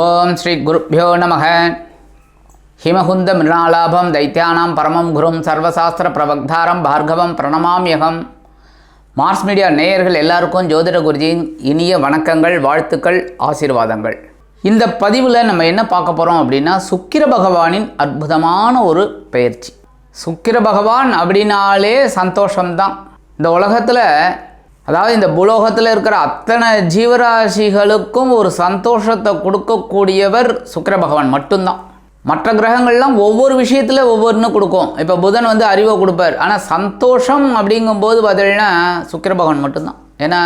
ஓம் ஸ்ரீ குருப்பியோ நமக. ஹிமகுந்த மிருணாலாபம் தைத்தியானாம் பரமம் குரும் சர்வசாஸ்திர பிரபக்தாரம் பார்கவம் பிரணமாம்யகம் மார்ஸ் மீடியா நேயர்கள் எல்லாருக்கும் ஜோதிட குருஜியின் இனிய வணக்கங்கள் வாழ்த்துக்கள் ஆசீர்வாதங்கள். இந்த பதிவில் நம்ம என்ன பார்க்க போகிறோம் அப்படின்னா சுக்கிர பகவானின் அற்புதமான ஒரு பயிற்சி. சுக்கிர பகவான் அப்படின்னாலே சந்தோஷம்தான். இந்த உலகத்தில் அதாவது இந்த புலோகத்தில் இருக்கிற அத்தனை ஜீவராசிகளுக்கும் ஒரு சந்தோஷத்தை கொடுக்கக்கூடியவர் சுக்கர பகவான் மட்டும்தான். மற்ற கிரகங்கள்லாம் ஒவ்வொரு விஷயத்தில் ஒவ்வொன்று கொடுக்கும். இப்போ புதன் வந்து அறிவை கொடுப்பார். ஆனால் சந்தோஷம் அப்படிங்கும்போது பார்த்தீங்கன்னா சுக்கர பகவான் மட்டும்தான். ஏன்னா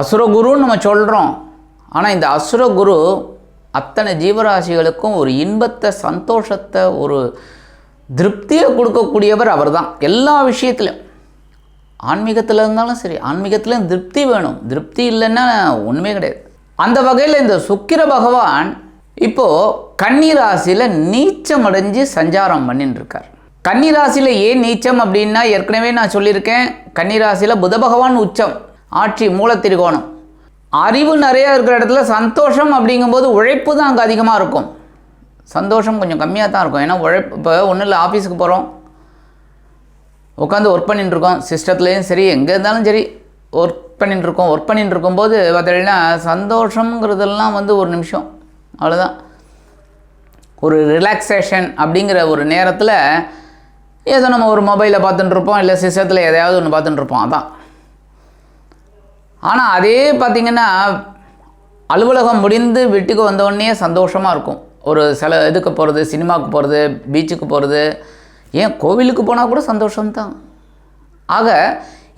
அசுரகுருன்னு நம்ம சொல்கிறோம் ஆனால் இந்த அசுரகுரு அத்தனை ஜீவராசிகளுக்கும் ஒரு இன்பத்தை சந்தோஷத்தை ஒரு திருப்தியை கொடுக்கக்கூடியவர் அவர்தான். எல்லா விஷயத்திலும். ஆன்மீகத்தில் இருந்தாலும் சரி ஆன்மீகத்தில் திருப்தி வேணும். திருப்தி இல்லைன்னா ஒன்றுமே கிடையாது. அந்த வகையில் இந்த சுக்கிர பகவான் இப்போது கன்னிராசியில் நீச்சம் அடைஞ்சு சஞ்சாரம் பண்ணின்னு இருக்கார் கன்னிராசியில் ஏன் நீச்சம் அப்படின்னா ஏற்கனவே நான் சொல்லியிருக்கேன் கன்னிராசியில் புத பகவான் உச்சம் ஆட்சி மூலத்திரிகோணம். அறிவு நிறையா இருக்கிற இடத்துல சந்தோஷம் அப்படிங்கும்போது உழைப்பு தான் அங்கே அதிகமாக இருக்கும். சந்தோஷம் கொஞ்சம் கம்மியாக தான் இருக்கும். ஏன்னா உழைப்பு இப்போ ஒன்றும் இல்லை ஆஃபீஸுக்கு போகிறோம் உட்காந்து ஒர்க் பண்ணிட்டு இருக்கோம். சிஸ்டத்துலேயும் சரி எங்கே இருந்தாலும் சரி ஒர்க் பண்ணிட்டு இருக்கோம். ஒர்க் பண்ணிட்டு இருக்கும்போது பார்த்தீங்கன்னா சந்தோஷங்கிறதெல்லாம் வந்து ஒரு நிமிஷம். அவ்வளோதான் ஒரு ரிலாக்ஸேஷன் அப்படிங்கிற ஒரு நேரத்தில் ஏதோ நம்ம ஒரு மொபைலில் பார்த்துட்டுருப்போம் இல்லை சிஸ்டத்தில் எதையாவது ஒன்று பார்த்துட்டுருப்போம் அதான். ஆனால் அதே பார்த்திங்கன்னா அலுவலகம் முடிந்து வீட்டுக்கு வந்தோடனே சந்தோஷமாக இருக்கும். ஒரு சில இதுக்கு போகிறது சினிமாவுக்கு போகிறது பீச்சுக்கு போகிறது ஏன் கோவிலுக்கு போனால் கூட சந்தோஷம்தான். ஆக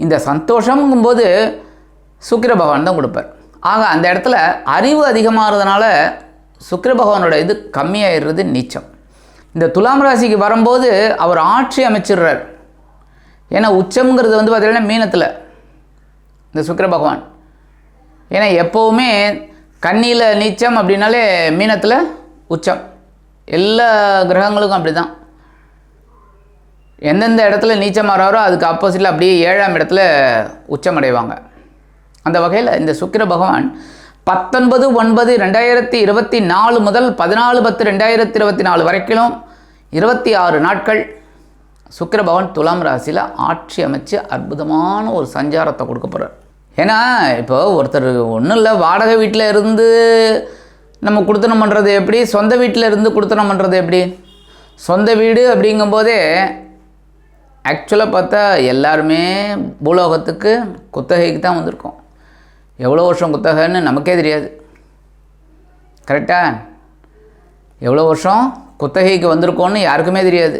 இந்த சந்தோஷங்கும்போது சுக்கிர பகவான் தான் கொடுப்பார். ஆக அந்த இடத்துல அறிவு அதிகமாகிறதுனால சுக்கிர பகவானோட இது கம்மியாயிடுறது நீச்சம். இந்த துலாம் ராசிக்கு வரும்போது அவர் ஆட்சி அமைச்சிடுறார். ஏன்னா உச்சம்ங்கிறது வந்து பார்த்திங்கன்னா மீனத்தில் இந்த சுக்கிர பகவான். ஏன்னா எப்போவுமே கண்ணியில் நீச்சம் அப்படின்னாலே மீனத்தில் உச்சம். எல்லா கிரகங்களுக்கும் அப்படி தான் எந்தெந்த இடத்துல நீச்சம் மாறாரோ அதுக்கு ஆப்போசிட்டில் அப்படியே ஏழாம் இடத்துல உச்சமடைவாங்க. அந்த வகையில் இந்த சுக்கிர பகவான் பத்தொன்பது ஒன்பது ரெண்டாயிரத்தி இருபத்தி நாலு முதல் பதினாலு பத்து ரெண்டாயிரத்தி இருபத்தி நாலு வரைக்கும் இருபத்தி ஆறு நாட்கள் சுக்கிர பகவான் துலாம் ராசியில் ஆட்சி அமைச்சு அற்புதமான ஒரு சஞ்சாரத்தை கொடுக்க போகிறார் ஏன்னா இப்போ ஒருத்தர் ஒன்றும் இல்லை வாடகை வீட்டில் இருந்து நம்ம கொடுத்தனம் பண்ணுறது எப்படி? சொந்த வீட்டில் இருந்து கொடுத்தனம் பண்ணுறது எப்படி? சொந்த வீடு அப்படிங்கும்போதே ஆக்சுவலாக பார்த்தா எல்லாருமே பூலோகத்துக்கு குத்தகைக்கு தான் வந்திருக்கோம். எவ்வளோ வருஷம் குத்தகைன்னு நமக்கே தெரியாது. கரெக்டாக எவ்வளோ வருஷம் குத்தகைக்கு வந்திருக்கோன்னு யாருக்குமே தெரியாது.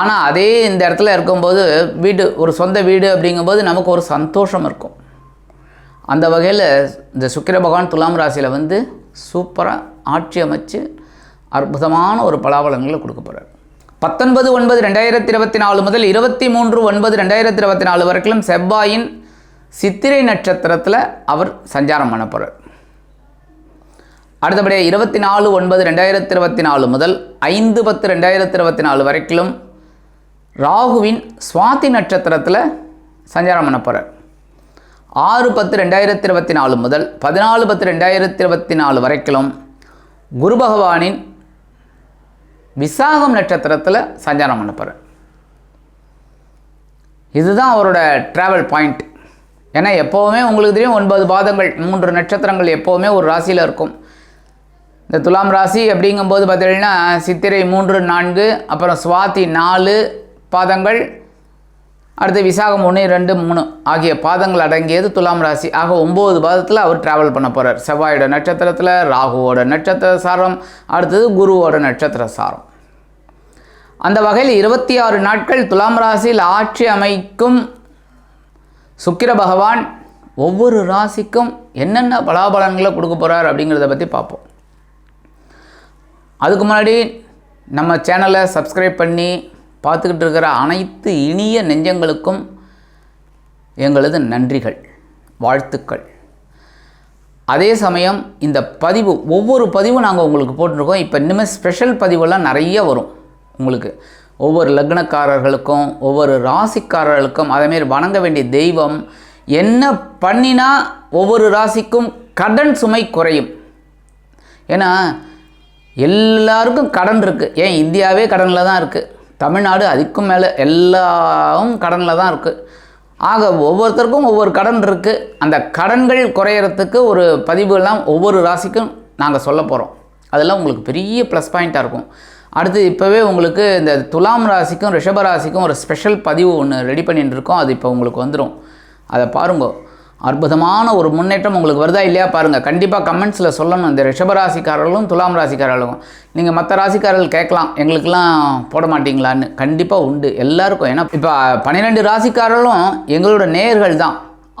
ஆனால் அதே இந்த இடத்துல இருக்கும்போது வீடு ஒரு சொந்த வீடு அப்படிங்கும்போது நமக்கு ஒரு சந்தோஷம் இருக்கும். அந்த வகையில் இந்த சுக்கிர பகவான் துலாம் ராசியில் வந்து சூப்பராக ஆட்சி அமைச்சு அற்புதமான ஒரு பலாபலங்களை கொடுக்க போகிறார் பத்தொன்பது ஒன்பது ரெண்டாயிரத்தி இருபத்தி நாலு முதல் இருபத்தி மூன்று ஒன்பது ரெண்டாயிரத்தி இருபத்தி நாலு வரைக்கும் செவ்வாயின் சித்திரை நட்சத்திரத்தில் அவர் சஞ்சாரம் பண்ண போகிறார் அடுத்தபடியாக இருபத்தி நாலு ஒன்பது ரெண்டாயிரத்தி இருபத்தி நாலு முதல் ஐந்து பத்து ரெண்டாயிரத்தி இருபத்தி நாலு வரைக்கும் ராகுவின் சுவாதி நட்சத்திரத்தில் சஞ்சாரம் பண்ண போகிறார் ஆறு பத்து ரெண்டாயிரத்தி இருபத்தி நாலு முதல் பதினாலு பத்து ரெண்டாயிரத்தி இருபத்தி நாலு வரைக்கும் குரு பகவானின் விசாகம் நட்சத்திரத்தில் சஞ்சாரம் பண்ண போகிறார் இதுதான் அவரோட ட்ராவல் பாயிண்ட் ஏன்னா எப்போவுமே உங்களுக்கு தெரியும் ஒன்பது பாதங்கள் மூன்று நட்சத்திரங்கள் எப்போவுமே ஒரு ராசியில் இருக்கும். இந்த துலாம் ராசி அப்படிங்கும்போது பார்த்தீங்கன்னா சித்திரை மூன்று நான்கு அப்புறம் சுவாதி நாலு பாதங்கள் அடுத்து விசாகம் ஒன்று ரெண்டு மூணு ஆகிய பாதங்கள் அடங்கியது துலாம் ராசி. ஆக ஒம்பது பாதத்தில் அவர் ட்ராவல் பண்ண போகிறார் செவ்வாயோட நட்சத்திரத்தில் ராகுவோட நட்சத்திர சாரம் அடுத்தது குருவோட நட்சத்திர சாரம். அந்த வகையில் இருபத்தி ஆறு நாட்கள் துலாம் ராசியில் ஆட்சி அமைக்கும் சுக்கிர பகவான் ஒவ்வொரு ராசிக்கும் என்னென்ன பலாபலன்களை கொடுக்க போகிறார் அப்படிங்கிறத பற்றி பார்ப்போம். அதுக்கு முன்னாடி நம்ம சேனலை சப்ஸ்கிரைப் பண்ணி பார்த்துக்கிட்டு இருக்கிற அனைத்து இனிய நெஞ்சங்களுக்கும் எங்களது நன்றிகள் வாழ்த்துக்கள். அதே சமயம் இந்த பதிவு ஒவ்வொரு பதிவும் நாங்கள் உங்களுக்கு போட்டிருக்கோம். இப்போ இனிமேல் ஸ்பெஷல் பதிவெல்லாம் நிறைய வரும். உங்களுக்கு. ஒவ்வொரு லக்னக்காரர்களுக்கும் ஒவ்வொரு ராசிக்காரர்களுக்கும் அதேமாரி வணங்க வேண்டிய தெய்வம் என்ன பண்ணினா ஒவ்வொரு ராசிக்கும் கடன் சுமை குறையும். ஏன்னா எல்லாருக்கும் கடன் இருக்குது ஏன்? இந்தியாவே கடனில் தான் இருக்குது தமிழ்நாடு அதுக்கும் மேலே எல்லாவும் கடனில் தான் இருக்குது ஆக ஒவ்வொருத்தருக்கும் ஒவ்வொரு கடன் இருக்குது அந்த கடன்கள் குறையறதுக்கு ஒரு பதிவுகள்லாம் ஒவ்வொரு ராசிக்கும் நாங்கள் சொல்ல போகிறோம் அதெல்லாம் உங்களுக்கு பெரிய ப்ளஸ் பாயிண்ட்டாக இருக்கும். அடுத்து இப்போவே உங்களுக்கு இந்த துலாம் ராசிக்கும் ரிஷப ராசிக்கும் ஒரு ஸ்பெஷல் பதிவு ஒன்று ரெடி பண்ணிட்டு இருக்கோம் அது இப்போ உங்களுக்கு வந்துடும் அதை பாருங்க. அற்புதமான ஒரு முன்னேற்றம் உங்களுக்கு வருதா இல்லையா பாருங்கள் கண்டிப்பாக கமெண்ட்ஸில் சொல்லணும். இந்த ரிஷபராசிக்காரர்களும் துலாம் ராசிக்காரர்களும். நீங்கள் மற்ற ராசிக்காரர்கள் கேட்கலாம். எங்களுக்கெல்லாம் போட மாட்டீங்களான்னு. கண்டிப்பாக உண்டு. எல்லாருக்கும். ஏன்னா இப்போ பன்னிரெண்டு ராசிக்காரர்களும் எங்களோட நேர்கள் தான்.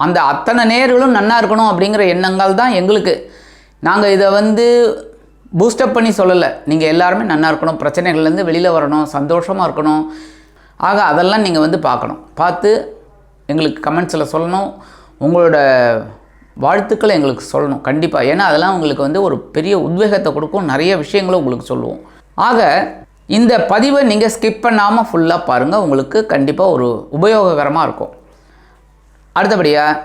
அந்த அத்தனை நேர்களும் நன்னா இருக்கணும் அப்படிங்கிற எண்ணங்கள் தான் எங்களுக்கு. நாங்கள் இதை வந்து பூஸ்டப் பண்ணி சொல்லலை. நீங்கள் எல்லாருமே நல்லா இருக்கணும் பிரச்சனைகள்லேருந்து வெளியில் வரணும் சந்தோஷமாக இருக்கணும். ஆக அதெல்லாம் நீங்கள் வந்து பார்க்கணும். பார்த்து எங்களுக்கு கமெண்ட்ஸில் சொல்லணும். உங்களோட வாழ்த்துக்களை எங்களுக்கு சொல்லணும். கண்டிப்பாக ஏன்னா அதெல்லாம் உங்களுக்கு வந்து ஒரு பெரிய உத்வேகத்தை கொடுக்கும். நிறைய விஷயங்களை உங்களுக்கு சொல்லுவோம். ஆக இந்த பதிவை நீங்கள் ஸ்கிப் பண்ணாமல் ஃபுல்லாக பாருங்கள் உங்களுக்கு கண்டிப்பாக ஒரு உபயோககரமாக இருக்கும். அடுத்தபடியாக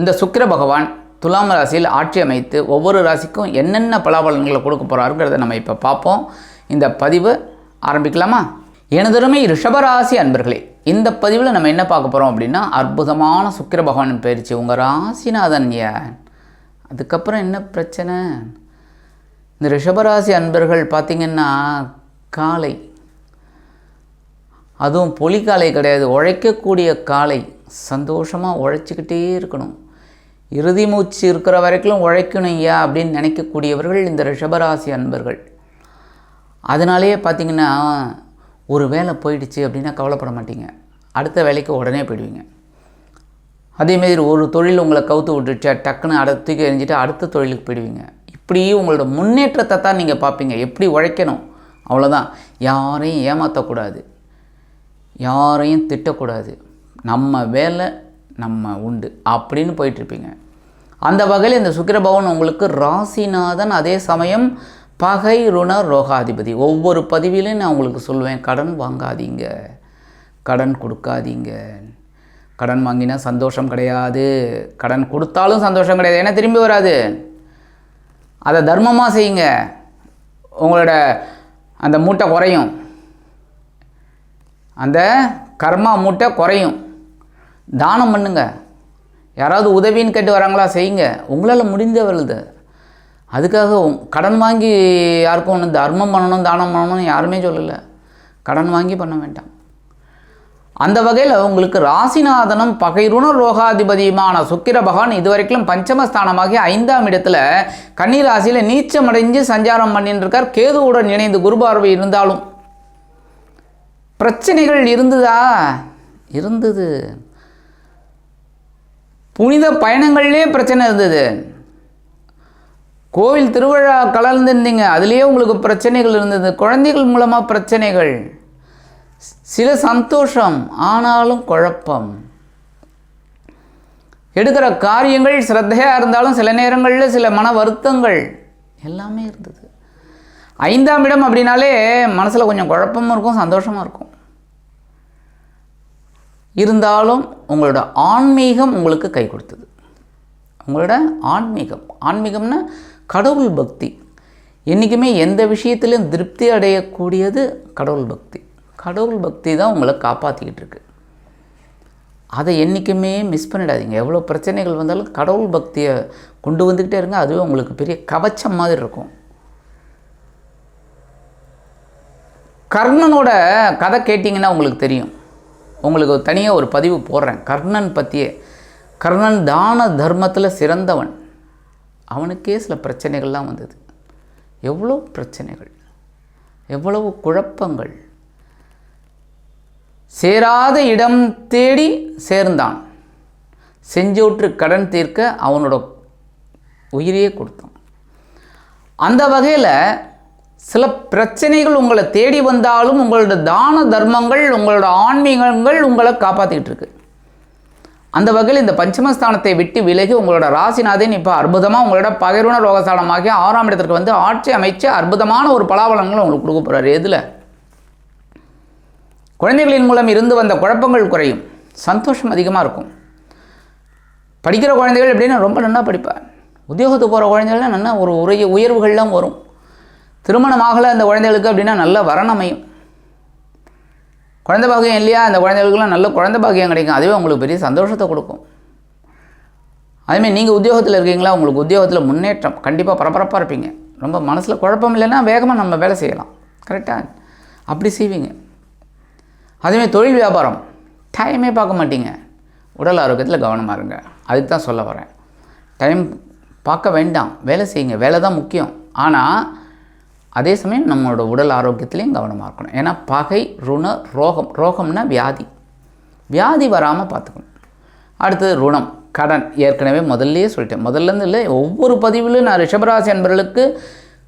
இந்த சுக்கிர பகவான் துலாம் ராசியில் ஆட்சி அமைத்து ஒவ்வொரு ராசிக்கும் என்னென்ன பலாபலன்களை கொடுக்க போகிறாருங்கிறத நம்ம இப்போ பார்ப்போம். இந்த பதிவு ஆரம்பிக்கலாமா? எனதருமை ரிஷபராசி அன்பர்களே இந்த பதிவில் நம்ம என்ன பார்க்க போகிறோம் அப்படின்னா அற்புதமான சுக்கிர பகவான் பயிற்சி. உங்கள் ராசிநாதன் ஏன்? அதுக்கப்புறம் என்ன பிரச்சனை? இந்த ரிஷபராசி அன்பர்கள் பார்த்திங்கன்னா காலை. அதுவும் பொலிக்காலை கிடையாது உழைக்கக்கூடிய காலை. சந்தோஷமாக உழைச்சிக்கிட்டே இருக்கணும். இறுதி மூச்சு இருக்கிற வரைக்கும் உழைக்கணும் ஐயா அப்படின்னு நினைக்கக்கூடியவர்கள் இந்த ரிஷபராசி அன்பர்கள். அதனாலேயே பார்த்தீங்கன்னா ஒரு வேலை போயிடுச்சு அப்படின்னா கவலைப்பட மாட்டீங்க. அடுத்த வேலைக்கு உடனே போயிடுவீங்க. அதேமாரி ஒரு தொழில் உங்களை கவுத்து விட்டுச்சா டக்குன்னு அடுத்த தூக்கி எரிஞ்சிட்டு அடுத்த தொழிலுக்கு போயிடுவீங்க. இப்படி உங்களோட முன்னேற்றத்தை தான் நீங்கள் பார்ப்பீங்க. எப்படி உழைக்கணும்? அவ்வளோதான் யாரையும் ஏமாற்றக்கூடாது யாரையும் திட்டக்கூடாது. நம்ம வேலை நம்ம உண்டு அப்படின்னு போயிட்டுருப்பீங்க அந்த வகையில் இந்த சுக்கிரபவன் உங்களுக்கு ராசிநாதன் அதே சமயம் பகை ருண ரோகாதிபதி. ஒவ்வொரு பதிவிலையும் நான் உங்களுக்கு சொல்லுவேன் கடன் வாங்காதீங்க. கடன் கொடுக்காதீங்க. கடன் வாங்கினா சந்தோஷம் கிடையாது. கடன் கொடுத்தாலும் சந்தோஷம் கிடையாது. ஏன்னா திரும்பி வராது. அதை தர்மமாக செய்யுங்க. உங்களோட அந்த மூட்டை குறையும். அந்த கர்மா மூட்டை குறையும். தானம் பண்ணுங்கள் யாராவது உதவின்னு கேட்டு வராங்களா? செய்யுங்க. உங்களால் முடிந்தவர்களது அதுக்காக கடன் வாங்கி யாருக்கும் ஒன்று தர்மம் பண்ணணும் தானம் பண்ணணும்னு யாருமே சொல்லலை. கடன் வாங்கி பண்ண வேண்டாம். அந்த வகையில் உங்களுக்கு ராசிநாதனும் பகைருண ரோகாதிபதியுமான சுக்கிர பகவான் இதுவரைக்கும் பஞ்சமஸ்தானமாகி ஐந்தாம் இடத்துல கன்னிராசியில் நீச்சமடைஞ்சு சஞ்சாரம் பண்ணிட்டு இருக்கார் கேதுவுடன் இணைந்து குருபார்வை இருந்தாலும் பிரச்சனைகள் இருந்ததா? இருந்தது. புனித பயணங்கள்லேயே பிரச்சனை இருந்தது. கோவில் திருவிழா கலந்துருந்தீங்க அதுலேயே உங்களுக்கு பிரச்சனைகள் இருந்தது. குழந்தைகள் மூலமாக பிரச்சனைகள். சில சந்தோஷம் ஆனாலும் குழப்பம். எடுக்கிற காரியங்கள் சிரத்தையாக இருந்தாலும் சில நேரங்களில் சில மன வருத்தங்கள் எல்லாமே இருந்தது. ஐந்தாம் இடம் அப்படின்னாலே மனசில் கொஞ்சம் குழப்பமும் இருக்கும் சந்தோஷமும் இருக்கும். இருந்தாலும் உங்களோட ஆன்மீகம் உங்களுக்கு கை கொடுத்தது. உங்களோட ஆன்மீகம். ஆன்மீகம்னா கடவுள் பக்தி. என்றைக்குமே எந்த விஷயத்துலையும் திருப்தி அடையக்கூடியது கடவுள் பக்தி. கடவுள் பக்தி தான் உங்களை காப்பாற்றிக்கிட்டு இருக்கு. அதை என்றைக்குமே மிஸ் பண்ணிடாதீங்க. எவ்வளோ பிரச்சனைகள் வந்தாலும் கடவுள் பக்தியை கொண்டு வந்துக்கிட்டே இருங்க. அதுவே உங்களுக்கு பெரிய கவச்சம் மாதிரி இருக்கும். கர்ணனோட கதை கேட்டிங்கன்னா உங்களுக்கு தெரியும். உங்களுக்கு தனியாக ஒரு பதிவு போடுறேன். கர்ணன் பற்றியே கர்ணன் தான தர்மத்தில் சிறந்தவன். அவனுக்கே சில பிரச்சனைகள்லாம் வந்தது. எவ்வளோ பிரச்சனைகள். எவ்வளவு குழப்பங்கள். சேராத இடம் தேடி சேர்ந்தான். செஞ்சோற்று கடன் தீர்க்க அவனோட உயிரையே கொடுத்தான். அந்த வகையில் சில பிரச்சனைகள் உங்களை தேடி வந்தாலும் உங்களோட தான தர்மங்கள் உங்களோட ஆன்மீகங்கள் உங்களை காப்பாற்றிக்கிட்டு இருக்கு. அந்த வகையில் இந்த பஞ்சமஸ்தானத்தை விட்டு விலகி உங்களோட ராசிநாதன் இப்போ அற்புதமாக உங்களோட பகிர்வன ரோகஸ்தானமாகி ஆறாம் இடத்திற்கு வந்து ஆட்சி அமைச்சு அற்புதமான ஒரு பலாபலங்களை உங்களுக்கு கொடுக்க போகிறார் எதில்? குழந்தைகளின் மூலம் இருந்து வந்த குழப்பங்கள் குறையும். சந்தோஷம் அதிகமாக இருக்கும். படிக்கிற குழந்தைகள் எப்படின்னா ரொம்ப நல்லா படிப்பேன் உத்தியோகத்துக்கு போகிற குழந்தைகள்லாம் நல்லா ஒரு உரிய உயர்வுகள்லாம் வரும். திருமணமாகலை அந்த குழந்தைகளுக்கு அப்படின்னா நல்ல வரன் அமையும் குழந்தை பாகியம் இல்லையா? அந்த குழந்தைகளுக்குலாம் நல்ல குழந்தை பாகியம் கிடைக்கும். அதுவே உங்களுக்கு பெரிய சந்தோஷத்தை கொடுக்கும். அதேமாதிரி நீங்கள் உத்தியோகத்தில் இருக்கீங்களா? உங்களுக்கு உத்தியோகத்தில் முன்னேற்றம். கண்டிப்பாக பரபரப்பாக இருப்பீங்க. ரொம்ப மனசில் குழப்பம் இல்லைன்னா வேகமாக நம்ம வேலை செய்யலாம். கரெக்டாக அப்படி செய்வீங்க. அதேமாதிரி தொழில் வியாபாரம். டைமே பார்க்க மாட்டீங்க. உடல் ஆரோக்கியத்தில் கவனமாக இருங்க. அதுக்கு தான் சொல்ல வரேன். டைம் பார்க்க வேண்டாம். வேலை செய்யுங்க. வேலை தான் முக்கியம். ஆனால் அதே சமயம் நம்மளோட உடல் ஆரோக்கியத்துலேயும் கவனமாக இருக்கணும். ஏன்னா பகை ருண ரோகம் ரோகம்னா வியாதி. வியாதி வராமல் பார்த்துக்கணும். அடுத்தது ருணம் கடன். ஏற்கனவே முதல்லையே சொல்லிட்டேன். முதல்லேருந்து இல்லை ஒவ்வொரு பதிவிலும் நான் ரிஷபராசி என்பவர்களுக்கு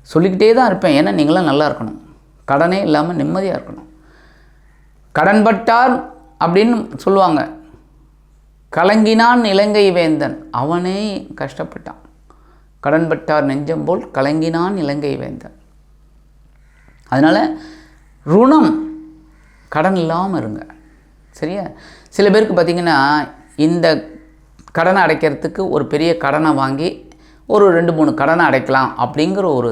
சொல்லிக்கிட்டே தான் இருப்பேன். ஏன்னா நீங்களும் நல்லா இருக்கணும். கடனே இல்லாமல் நிம்மதியாக இருக்கணும். கடன்பட்டார் அப்படின்னு சொல்லுவாங்க. கலங்கினான் இலங்கை வேந்தன். அவனே கஷ்டப்பட்டான். கடன்பட்டார் நெஞ்சம் போல் கலங்கினான் இலங்கை வேந்தன். அதனால் ருணம் கடன் இல்லாமல் இருங்க. சரியா? சில பேருக்கு பார்த்திங்கன்னா இந்த கடனை அடைக்கிறதுக்கு ஒரு பெரிய கடனை வாங்கி ஒரு ரெண்டு மூணு கடனை அடைக்கலாம் அப்படிங்கிற ஒரு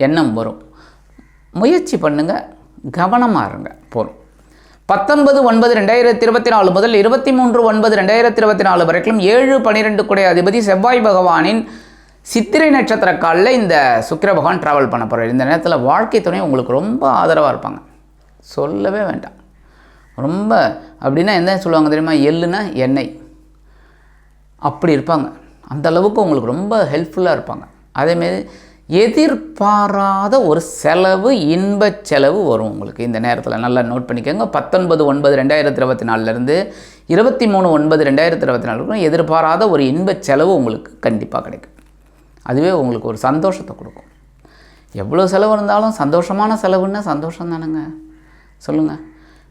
எண்ணம் வரும். முயற்சி பண்ணுங்கள் கவனமாக இருங்க போதும் பத்தொன்பது ஒன்பது ரெண்டாயிரத்தி இருபத்தி நாலு முதல் இருபத்தி மூன்று ஒன்பது ரெண்டாயிரத்தி இருபத்தி நாலு வரைக்கும் ஏழு பன்னிரெண்டு குடை அதிபதி செவ்வாய் பகவானின் சித்திரை நட்சத்திர காலில் இந்த சுக்கிர பகவான் ட்ராவல் பண்ண போகிறார் இந்த நேரத்தில் வாழ்க்கை துணை உங்களுக்கு ரொம்ப ஆதரவாக இருப்பாங்க. சொல்லவே வேண்டாம். ரொம்ப அப்படின்னா என்ன சொல்லுவாங்க தெரியுமா? எள்ளுனா எண்ணெய். அப்படி இருப்பாங்க. அந்த அளவுக்கு உங்களுக்கு ரொம்ப ஹெல்ப்ஃபுல்லாக இருப்பாங்க. அதேமாரி எதிர்பாராத ஒரு செலவு இன்ப செலவு வரும் உங்களுக்கு. இந்த நேரத்தில் நல்லா நோட் பண்ணிக்கோங்க. பத்தொன்பது ஒன்பது ரெண்டாயிரத்தி இருபத்தி நாலுலேருந்து இருபத்தி மூணு ஒன்பது ரெண்டாயிரத்தி இருபத்தி நாலு எதிர்பாராத ஒரு இன்ப செலவு உங்களுக்கு கண்டிப்பாக கிடைக்கும். அதுவே உங்களுக்கு ஒரு சந்தோஷத்தை கொடுக்கும். எவ்வளோ செலவு இருந்தாலும் சந்தோஷமான செலவுன்னா சந்தோஷம் தானுங்க. சொல்லுங்கள்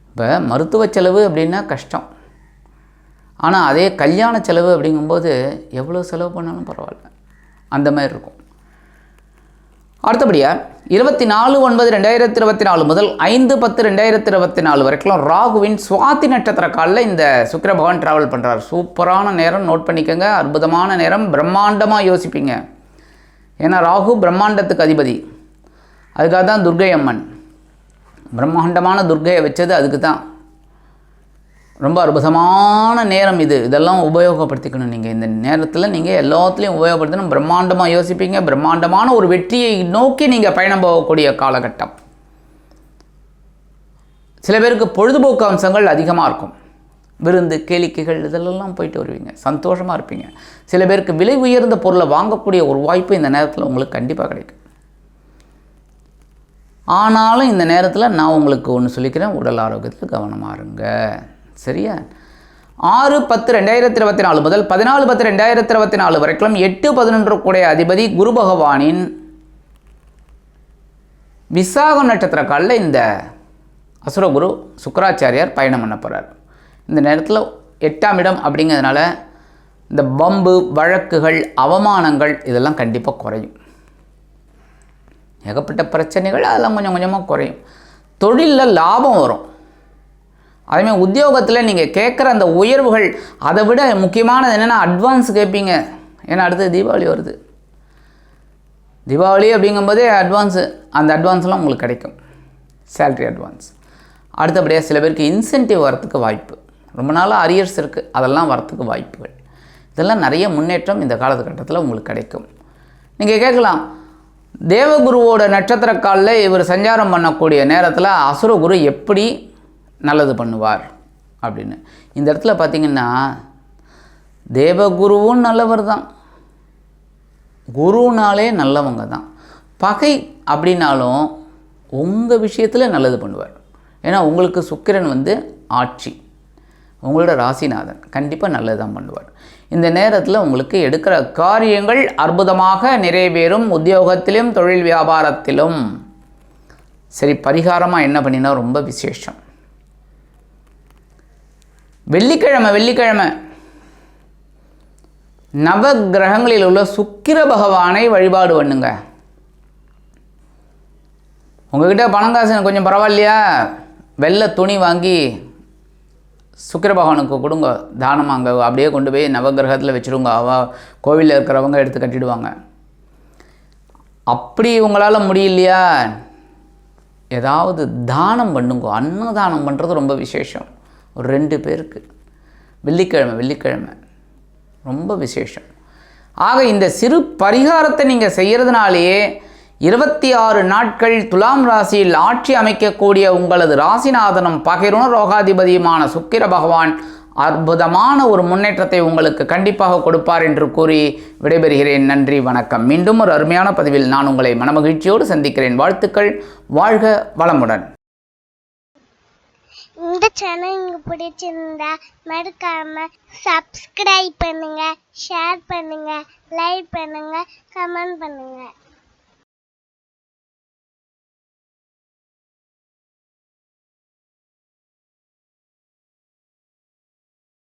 இப்போ மருத்துவ செலவு அப்படின்னா கஷ்டம். ஆனால் அதே கல்யாண செலவு அப்படிங்கும்போது எவ்வளோ செலவு பண்ணாலும் பரவாயில்ல. அந்த மாதிரி இருக்கும். அடுத்தபடியாக இருபத்தி நாலு ஒன்பது ரெண்டாயிரத்தி இருபத்தி நாலு முதல் ஐந்து பத்து ரெண்டாயிரத்தி இருபத்தி நாலு வரைக்கும் ராகுவின் சுவாதி நட்சத்திர காலில் இந்த சுக்கிர பகவான் ட்ராவல் பண்ணுறார் சூப்பரான நேரம் நோட் பண்ணிக்கோங்க. அற்புதமான நேரம். பிரம்மாண்டமாக யோசிப்பீங்க. ஏன்னா ராகு பிரம்மாண்டத்துக்கு அதிபதி. அதுக்காக தான் துர்கை அம்மன். பிரம்மாண்டமான துர்கையை வச்சது அதுக்கு தான். ரொம்ப அற்புதமான நேரம் இது. இதெல்லாம் உபயோகப்படுத்திக்கணும் நீங்கள் இந்த நேரத்தில் நீங்கள் எல்லாத்துலேயும் உபயோகப்படுத்தணும். பிரம்மாண்டமாக யோசிப்பீங்க. பிரம்மாண்டமான ஒரு வெற்றியை நோக்கி நீங்கள் பயணம் போகக்கூடிய காலகட்டம். சில பேருக்கு பொழுதுபோக்கு அம்சங்கள் அதிகமாக இருக்கும். விருந்து கேளிக்கைகள் இதெல்லாம் போயிட்டு வருவீங்க. சந்தோஷமாக இருப்பீங்க. சில பேருக்கு விலை உயர்ந்த பொருளை வாங்கக்கூடிய ஒரு வாய்ப்பு இந்த நேரத்தில் உங்களுக்கு கண்டிப்பாக கிடைக்கும். ஆனாலும் இந்த நேரத்தில் நான் உங்களுக்கு ஒன்று சொல்லிக்கிறேன். உடல் ஆரோக்கியத்தில் கவனமாக இருங்க. சரியா? ஆறு பத்து ரெண்டாயிரத்தி இருபத்தி நாலு முதல் பதினாலு பத்து ரெண்டாயிரத்தி இருபத்தி நாலு வரைக்கும் எட்டு பதினொன்று கூடிய அதிபதி குரு பகவானின் விசாகம் நட்சத்திர காலில் இந்த அசுரகுரு சுக்கராச்சாரியார் பயணம் பண்ண போகிறார் இந்த நேரத்தில் எட்டாம் இடம் அப்படிங்கிறதுனால இந்த பம்பு வழக்குகள் அவமானங்கள் இதெல்லாம் கண்டிப்பாக குறையும். ஏகப்பட்ட பிரச்சனைகள் அதெல்லாம் கொஞ்சம் கொஞ்சமாக குறையும். தொழிலில் லாபம் வரும். அதேமாதிரி உத்தியோகத்தில் நீங்கள் கேட்குற அந்த உயர்வுகள் அதை விட முக்கியமானது என்னென்னா அட்வான்ஸ் கேட்பீங்க ஏன்னா அடுத்தது தீபாவளி வருது. தீபாவளி அப்படிங்கும்போதே அட்வான்ஸு அந்த அட்வான்ஸ்லாம் உங்களுக்கு கிடைக்கும். சேல்ரி அட்வான்ஸ் அடுத்தபடியாக சில பேருக்கு இன்சென்டிவ் வரத்துக்கு வாய்ப்பு. ரொம்ப நாளாக அரியர்ஸ் இருக்குது அதெல்லாம் வரத்துக்கு வாய்ப்புகள். இதெல்லாம் நிறைய முன்னேற்றம் இந்த காலகட்டத்தில் உங்களுக்கு கிடைக்கும். நீங்கள் கேட்கலாம். தேவகுருவோட நட்சத்திர காலில் இவர் சஞ்சாரம் பண்ணக்கூடிய நேரத்தில் அசுரகுரு எப்படி நல்லது பண்ணுவார் அப்படின்னு. இந்த இடத்துல பார்த்தீங்கன்னா தேவகுருவும் நல்லவர் தான். குருனாலே நல்லவங்க தான். பகை அப்படின்னாலும் உங்கள் விஷயத்தில் நல்லது பண்ணுவார். ஏன்னா உங்களுக்கு சுக்கிரன் வந்து ஆட்சி. உங்களோட ராசிநாதன் கண்டிப்பாக நல்லது தான் பண்ணுவார். இந்த நேரத்தில் உங்களுக்கு எடுக்கிற காரியங்கள் அற்புதமாக நிறைவேறும் உத்தியோகத்திலும் தொழில் வியாபாரத்திலும். சரி பரிகாரமாக என்ன பண்ணினா ரொம்ப விசேஷம். வெள்ளிக்கிழமை வெள்ளிக்கிழமை. நவ கிரகங்களில் உள்ள சுக்கிர பகவானை வழிபாடு பண்ணுங்க. உங்ககிட்ட பணம் காசு கொஞ்சம் பரவாயில்லையா? வெள்ளை துணி வாங்கி சுக்கிர பகவானுக்கு கொடுங்க தானம் அங்கே அப்படியே கொண்டு போய் நவகிரகத்தில் வச்சுருங்க. அவ கோவிலில் இருக்கிறவங்க எடுத்து கட்டிடுவாங்க. அப்படி உங்களால் முடியலையா? ஏதாவது தானம் பண்ணுங்க. அன்னதானம் பண்ணுறது ரொம்ப விசேஷம். ஒரு ரெண்டு பேருக்கு. வெள்ளிக்கிழமை வெள்ளிக்கிழமை. ரொம்ப விசேஷம். ஆக இந்த சிறு பரிகாரத்தை நீங்கள் செய்கிறதுனாலேயே இருபத்தி ஆறு நாட்கள் துலாம் ராசியில் ஆட்சி அமைக்கக்கூடிய உங்களது ராசிநாதனும் பகிருண ரோகாதிபதியுமான சுக்கிர பகவான் அற்புதமான ஒரு முன்னேற்றத்தை உங்களுக்கு கண்டிப்பாக கொடுப்பார் என்று கூறி விடைபெறுகிறேன். நன்றி வணக்கம். மீண்டும் ஒரு அருமையான பதிவில் நான் உங்களை மனமகிழ்ச்சியோடு சந்திக்கிறேன். வாழ்த்துக்கள். வாழ்க வளமுடன். இந்த சேனல் உங்களுக்கு பிடிச்சிருந்தா மறக்காம சப்ஸ்கிரைப் பண்ணுங்க ஷேர் பண்ணுங்க லைக் பண்ணுங்க கமெண்ட் பண்ணுங்க.